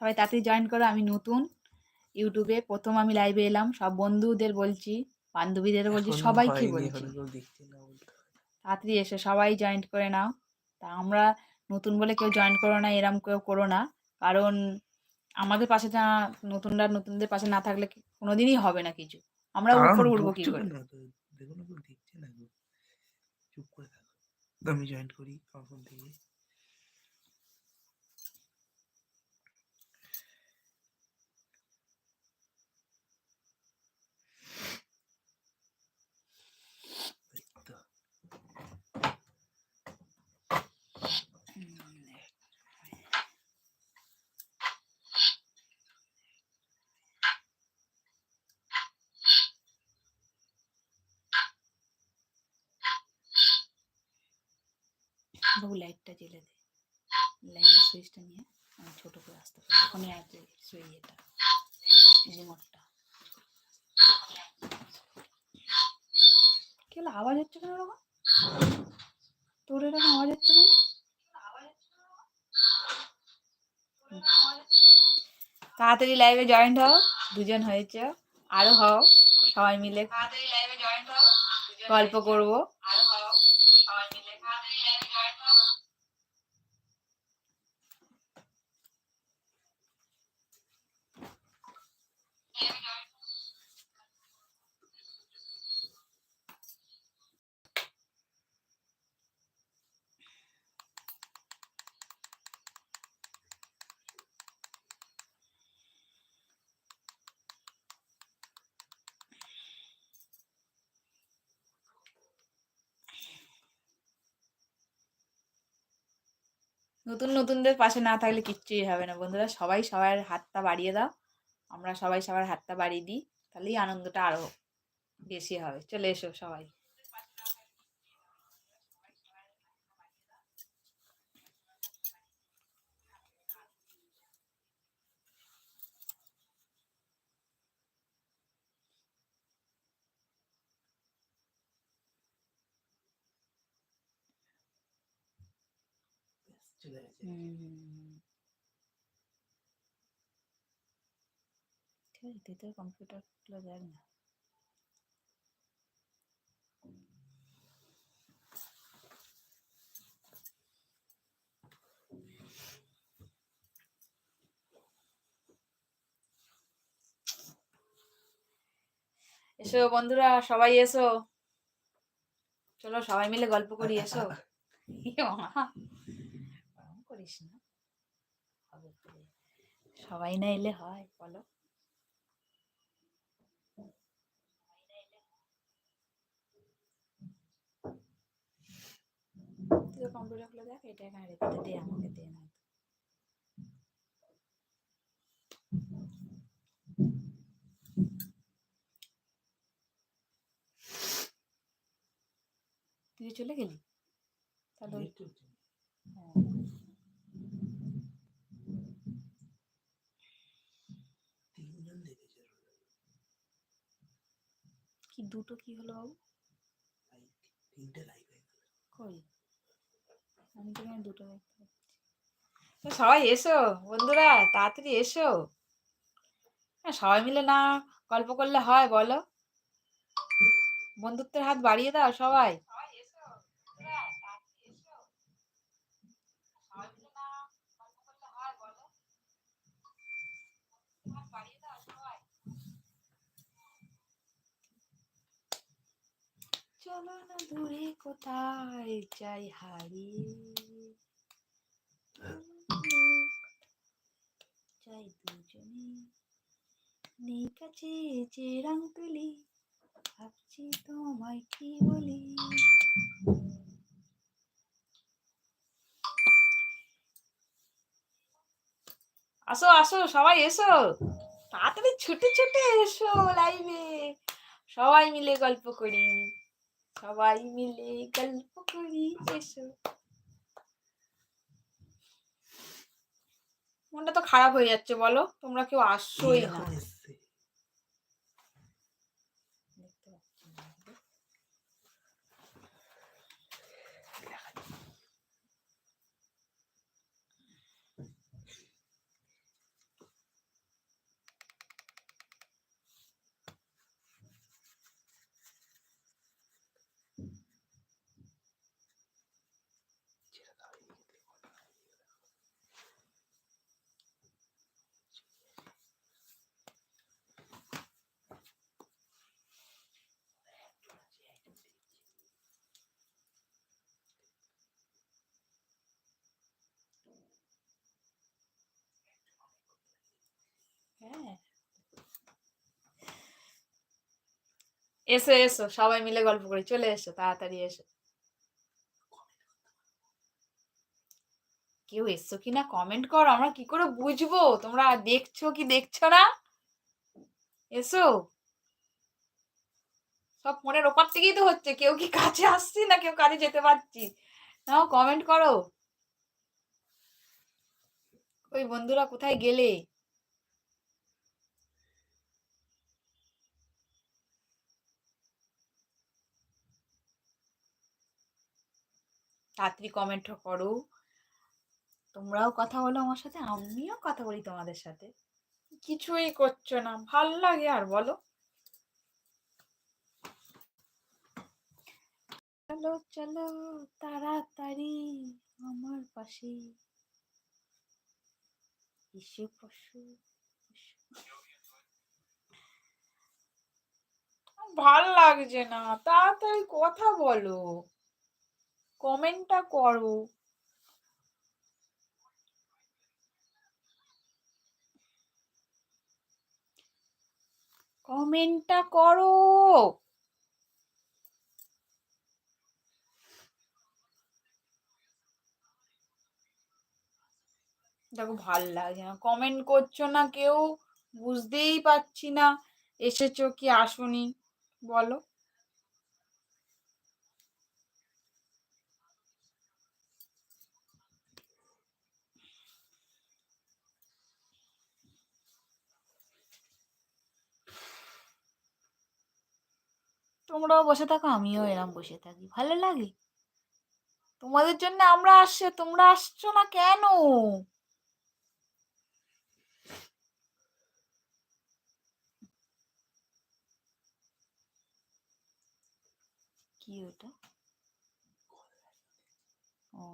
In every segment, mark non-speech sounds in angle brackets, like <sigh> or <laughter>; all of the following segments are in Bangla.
সবাই তাড়াতাড়ি জয়েন করো আমি নতুন। ইউটিউবে প্রথম আমি লাইভে এলাম সব বন্ধুদের বলছি বান্ধবীদের বলছি সবাইকে বলছি। তাড়াতাড়ি এসে সবাই জয়েন করে নাও। তা আমরা নতুন বলে কেউ জয়েন করো না এরম কেউ করো না। কারণ আমাদের পাশে না নতুনরা নতুনদের পাশে না থাকলে কোনোদিনই হবে না কিছু। আমরা উপরে উঠবো কি করে? দেখছে না। চুপ করে থাকো। আমি জয়েন করি আমার ফোন থেকে এই তো। বাবু লাইটটা জ্বেলে দে। লাইটের সুইচটা নিয়ে আমি ছোট করে আসতে পারি ওখানে আছে সুইচ এটা রিমোটটা কি আওয়াজ হচ্ছে কেন এরকম? তোর এরকম আওয়াজ হচ্ছে কেন? তাড়াতাড়ি লাইভে জয়েন্ট হও দুজন হয়েছে আরও হও সবাই মিলে গল্প করব। নতুন নতুনদের পাশে না থাকলে কিচ্ছুই হবে না, বন্ধুরা। সবাই সবার হাতটা বাড়িয়ে দাও। আমরা সবাই সবার হাতটা বাড়িয়ে দিই, তাহলেই আনন্দটা আরও বেশি হবে। চলে এসো সবাই। ঠিক আছে তুই তোর কম্পিউটারগুলো দেখ না এসো বন্ধুরা সবাই এসো। চলো সবাই মিলে গল্প করি এসো। <laughs> ওরম করিস না। হবে সবাই না এলে হয় বলো। তুই কম্পিউটার খুলে দেখ এটা এখানে রেখে দে, দে আমাকে দে না। তুই চলে গেলি? তাহলে হ্যাঁ। তিনজন দেখেছে কি দুটো কি হলো বাবু? লাইভ তিনটে লাইক হয়ে গেল। কই? আমি তো মানে দুটো দেখতে পাচ্ছি সবাই এসো বন্ধুরা তাড়াতাড়ি এসো। হ্যাঁ সবাই মিলে না গল্প করলে হয় বলো। বন্ধুত্বের হাত বাড়িয়ে দাও সবাই। দুজনে নেই কাছে যে রং তুলি ভাবছি তোমায় কি বলি আসো আসো, সবাই এসো। তাড়াতাড়ি ছুটে ছুটে এসো লাইভে সবাই মিলে গল্প করি। সবাই মিলে গল্প করি এসো মনটা তো খারাপ হয়ে যাচ্ছে বলো? তোমরা কেউ আসছোই না এসো এসো, সবাই মিলে গল্প করি, চলে এসো, তাড়াতাড়ি এসো। কেউ এসছো কিনা কমেন্ট করো, আমরা কি করে বুঝব? তোমরা দেখছ কি দেখছ না? এসো। সব ফোনের ওপার থেকেই তো হচ্ছে, কেউ কি কাছে আসছি না কেউ কাজে যেতে পারছি? নাও কমেন্ট করো। ওই বন্ধুরা কোথায় গেলে? তাড়াতাড়ি কমেন্ট করো। তোমরাও কথা বলো আমার সাথে, আমিও কথা বলি তোমাদের সাথে। কিছুই করছ না, ভালো লাগে আর বলো। চলো চলো, তাড়াতাড়ি আমার পাশে। এসে পশু। ভালো লাগছে না, তাড়াতাড়ি কথা বলো। কমেন্টটা করো। কমেন্টটা করো। দেখো ভালো লাগছে না। কমেন্ট করছ না কেউ, বুঝতেই পারছি না। এসেছ কি আসোনি? বলো। তোমরাও বসে থাকো, আমিও এরম বসে থাকি। ভালো লাগে? তোমাদের জন্য আমরা আসছে, তোমরা আসছো না কেন? কি ওটা? ও।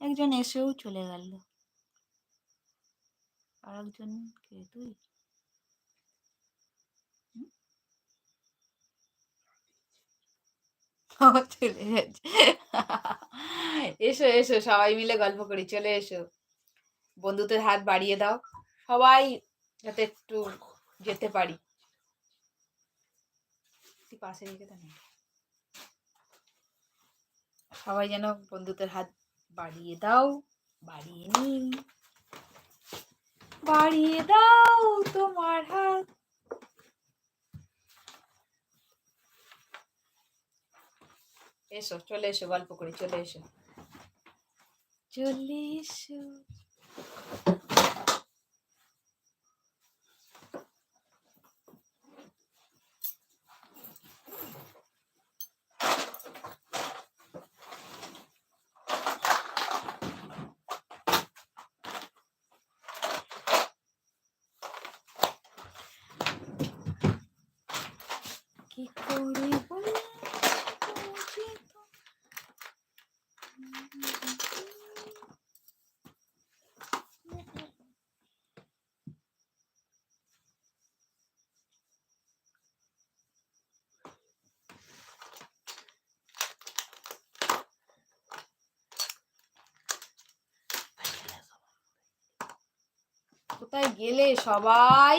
একজন এসেও চলে গেল। আর একজন কে? তুই? চলে এসো এসো, সবাই মিলে গল্প করি, চলে এসো। বন্ধুদের হাত বাড়িয়ে দাও। সবাই যাতে একটু যেতে পারি। পাশে রেখে দে না। সবাই যেন বন্ধুদের হাত বাড়িয়ে দাও, বাড়িয়ে নি বাড়িয়ে দাও তোমার হাত। এসো চলে এসো গল্প করি চলে এসো। চলে এসো। কি কোথায় গেলে সবাই?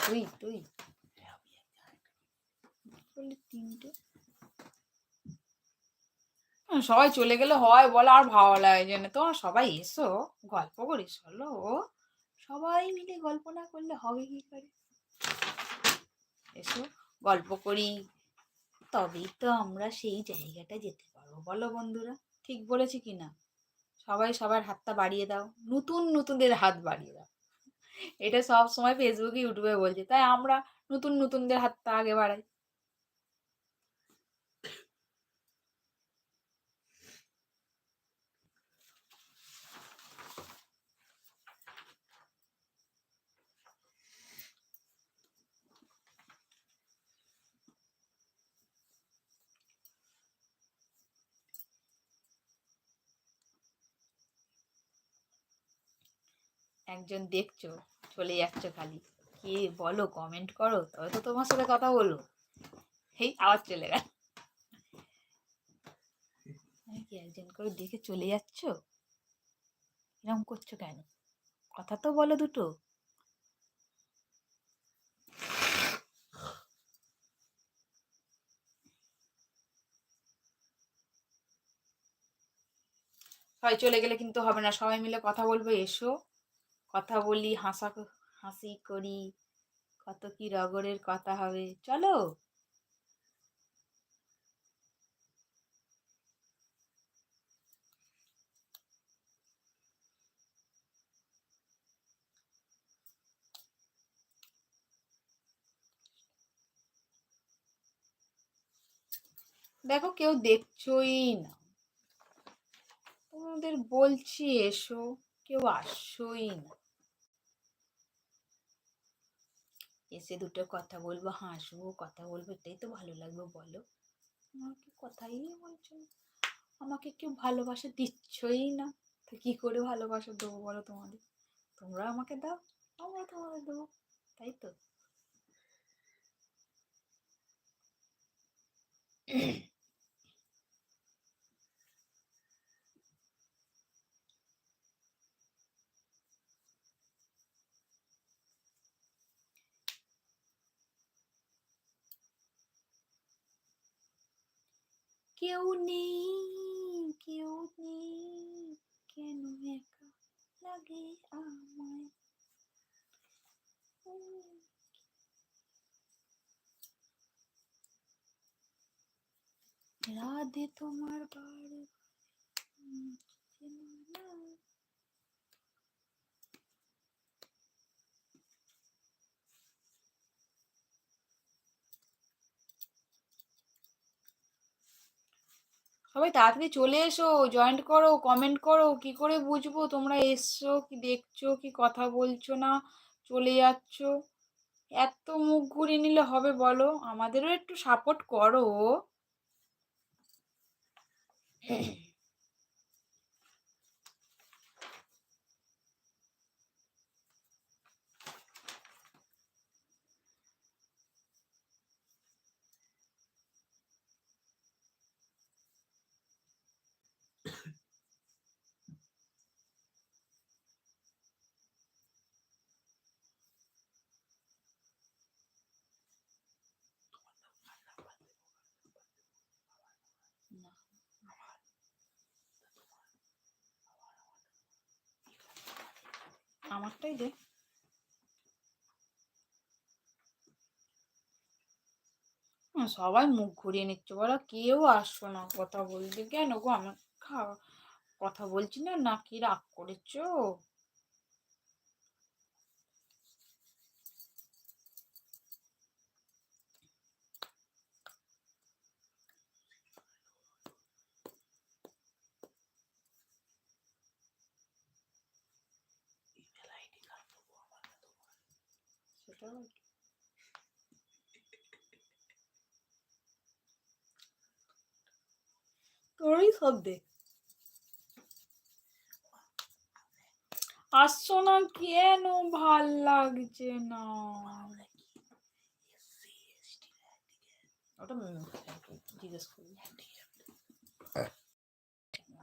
তুই তুই। সবাই চলে গেলে হয় বলে, আর ভালো লাগে না। তোমার সবাই এসো, গল্প করি, চলো। সবাই মিলে গল্প না করলে হবে কি করে? এসো, গল্প করি। তবেই তো আমরা সেই জায়গাটা যেতে পারব। বলো বন্ধুরা, ঠিক বলেছি কি না? সবাই সবার হাতটা বাড়িয়ে দাও। নতুন নতুনদের হাত বাড়িয়ে দাও। এটা সব সময় ফেসবুকে ইউটিউবে বলছে। তাই আমরা নতুন নতুনদের হাতটা আগে বাড়াই। একজন দেখছ, চলে যাচ্ছ খালি। কে বলো কমেন্ট করো, তবে তো তোমার সাথে কথা বলো এই আওয়াজ চলে গেল। কি একজন করে দেখে চলে যাচ্ছ? এরকম করছ কেন? কথা তো বলো দুটো। হয় চলে গেলে কিন্তু হবে না, সবাই মিলে কথা বলব, এসো। কথা বলি, হাসা হাসি করি, কত কি রগরের কথা হবে, চলো। দেখো কেউ দেখছোই না। তোমাদের বলছি এসো, কেউ আসছোই না। এসে দুটো কথা বলব, হাসবো, কথা বলব, এটাই তো ভালো লাগবে, বলো। আমাকে কথাই বলছো আমাকে কেউ ভালোবাসা দিচ্ছই না। তো কী করে ভালোবাসা দেবো বলো তোমাদের? তোমরা আমাকে দাও আমরা তোমাদের দেবো, তাই তো? কেউ নেই কেউ নেই কেন একা লাগে আমায়? রাধে তোমার বার চেনা না। সবাই তাড়াতাড়ি চলে এসো জয়েন্ট করো কমেন্ট করো, কি করে বুঝব? তোমরা এসছো, কি দেখছ, কি কথা বলছো না? চলে যাচ্ছ। এত মুখ ঘুরিয়ে নিলে হবে বলো? আমাদেরও একটু সাপোর্ট করো না আমারটাই দে। সবাই মুখ ঘুরিয়ে নিচ্ছে, বলো কেউ আসছো না কথা বলতে। কেন গো আমার কথা বলছি না কি রাগ করেছ ইমেল আইডি কার্ড দেবো আমার না তোমার সেটা তোরই সব আসছো না কেন? ভালো লাগছে না। ওটা জিজ্ঞেস করি।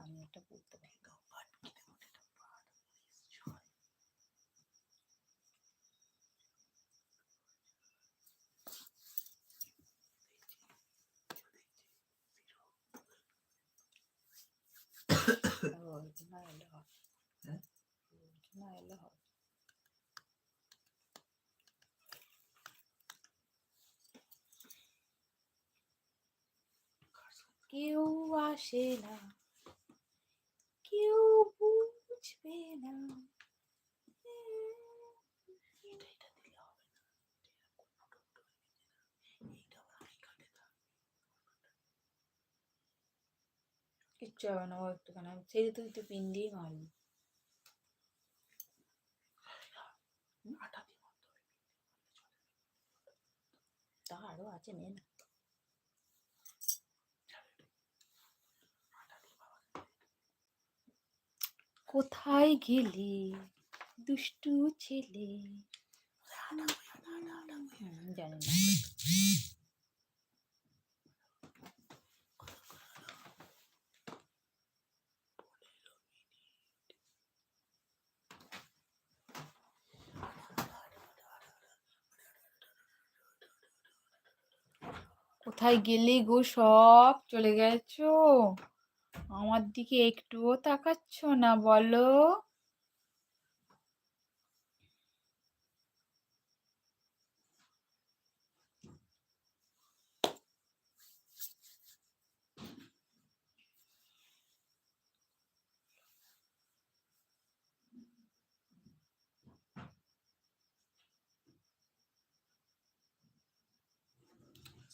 আমি এটা বলতে পারি গাও পাট কিনে ওঠে না পাট ছয় না এলে হয় হ্যাঁ? না এলে হয় কেউ আসে না কেউ বুঝবে না। কিচ্ছু হবে না ও একটুখানি সেই তুই তো পিন দিয়ে মারবি আটা দিয়ে মারতে তা আরও আছে নে কোথায় গেলে? দুষ্টু ছেলে। জানি না। কোথায় গেলে গো সব? চলে গেছো? আমার দিকে একটুও তাকাচ্ছ না, বলো।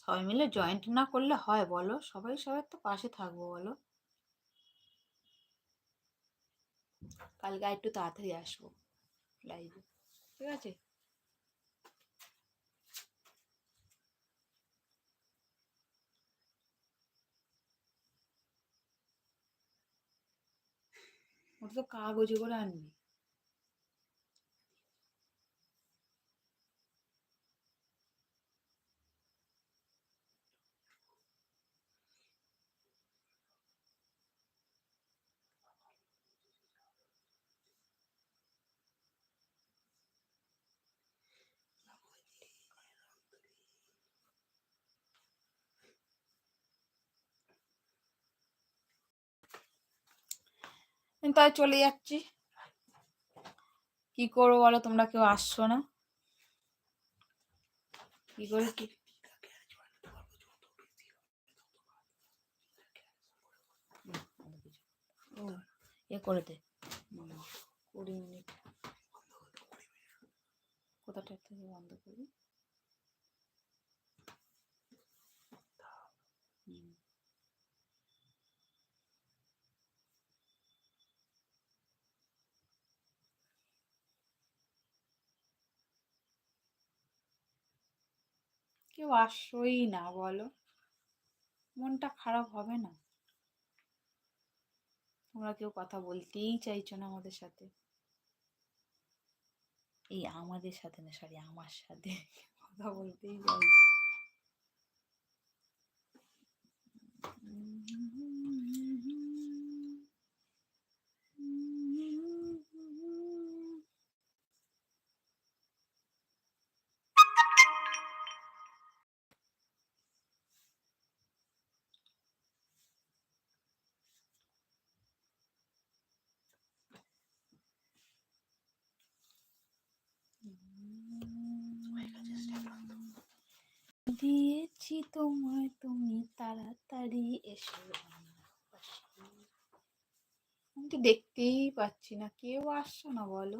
সবাই মিলে জয়েন্ট না করলে হয়, বলো। সবাই সবার তো পাশে থাকব, বলো। কালকে একটু তাড়াতাড়ি আসব লাইভে ঠিক আছে? ওটা তো কাগজে করে আনবি। তাই চলে যাচ্ছি। কি করব বলো? তোমরা কেউ আসছো না? কি করে কি? এ করে দে। কুড়ি মিনিট। কোথাটা থেকে বন্ধ করি? কেউ আসই না, বলো। মনটা খারাপ হবে না। তোমরা কেউ কথা বলতেই চাইছো না আমাদের সাথে। এই আমাদের সাথে না সরি আমার সাথে <laughs> কথা বলতেই চাই দিয়েছি তোমায় তুমি তাড়াতাড়ি এসো আমি তো দেখতেই পাচ্ছি না কেউ আসছো না বলো।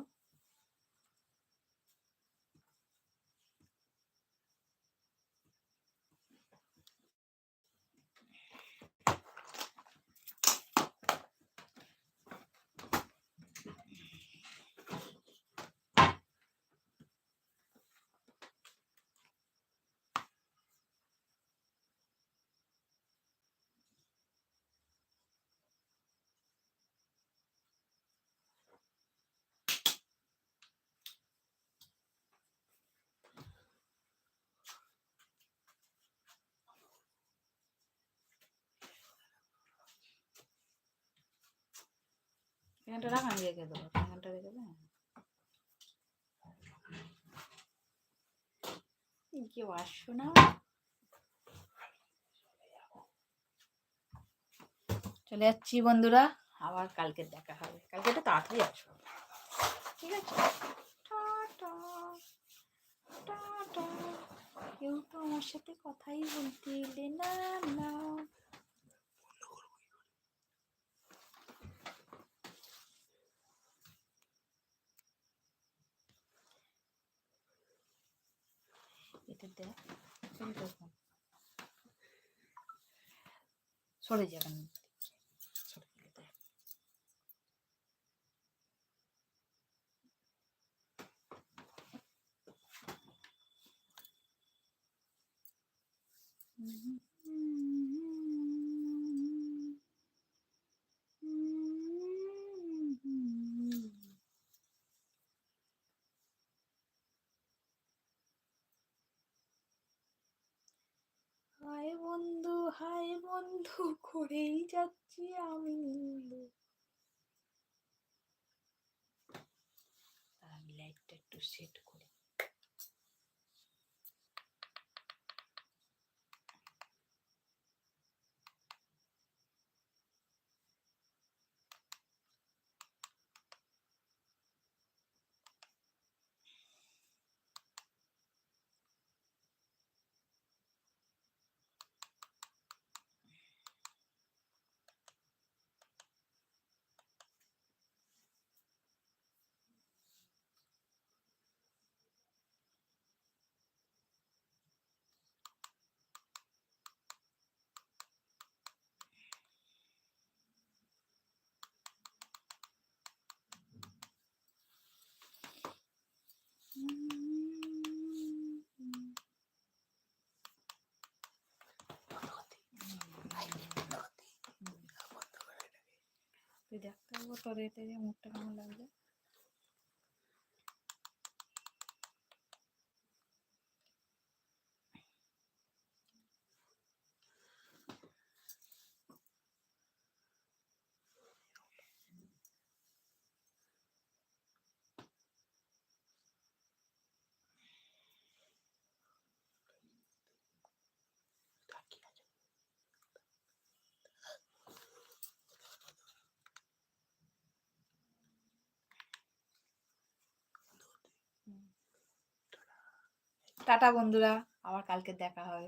এখানটা রাখ, আমি রেখে দেবো। এখানটা রেখে দেবো কেউ আসছো না? চলে যাচ্ছি বন্ধুরা, আবার কালকে দেখা হবে। কালকে একটু তাড়াতাড়ি আসব। ঠিক আছে? টাটা কেউ তো আমার সাথে কথাই বলতে এলে না না। এটা দেখ সরে যখন সরে যাবেন সরে গেলে দেখ হায় বন্ধু হায় বন্ধু করেই যাচ্ছি আমি আমি লাইটটা একটু সেট করি তুই দেখতে পাবো তোর টাটা বন্ধুরা আবার কালকে দেখা হবে